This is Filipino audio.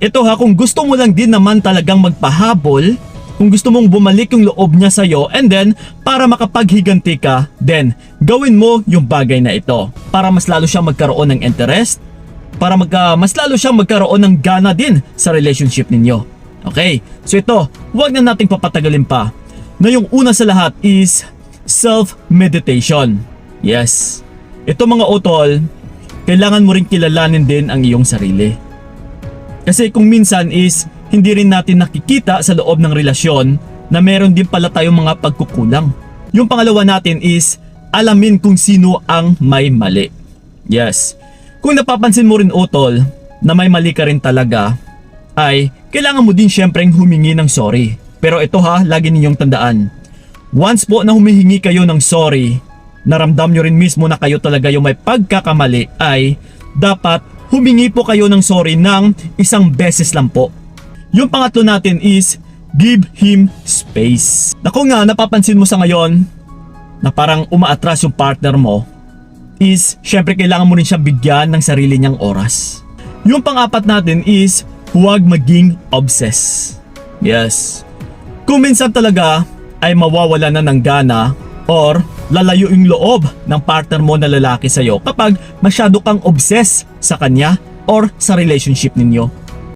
Ito ha, kung gusto mo lang din naman talagang magpahabol, kung gusto mong bumalik yung loob niya sa'yo and then para makapaghiganti ka, then gawin mo yung bagay na ito para mas lalo siyang magkaroon ng interest, para magka, mas lalo siyang magkaroon ng gana din sa relationship ninyo. Okay, so ito, huwag na nating papatagalin pa na yung una sa lahat is self-meditation. Yes, ito mga utol, kailangan mo rin kilalanin din ang iyong sarili. Kasi kung minsan is hindi rin natin nakikita sa loob ng relasyon na meron din pala tayong mga pagkukulang. Yung pangalawa natin is alamin kung sino ang may mali. Yes. Kung napapansin mo rin utol na may mali ka rin talaga, ay kailangan mo din syempreng humingi ng sorry. Pero ito ha, lagi ninyong tandaan. Once po na humihingi kayo ng sorry, naramdam nyo rin mismo na kayo talaga yung may pagkakamali ay dapat humingi po kayo ng sorry ng isang beses lang po. Yung pangatlo natin is give him space. Naku nga, napapansin mo sa ngayon na parang umaatras yung partner mo is syempre kailangan mo rin siya bigyan ng sarili niyang oras. Yung pang-apat natin is huwag maging obsess. Yes. Kung minsan talaga ay mawawala na ng gana or lalayo yung loob ng partner mo na lalaki sa'yo kapag masyado kang obsess sa kanya or sa relationship ninyo.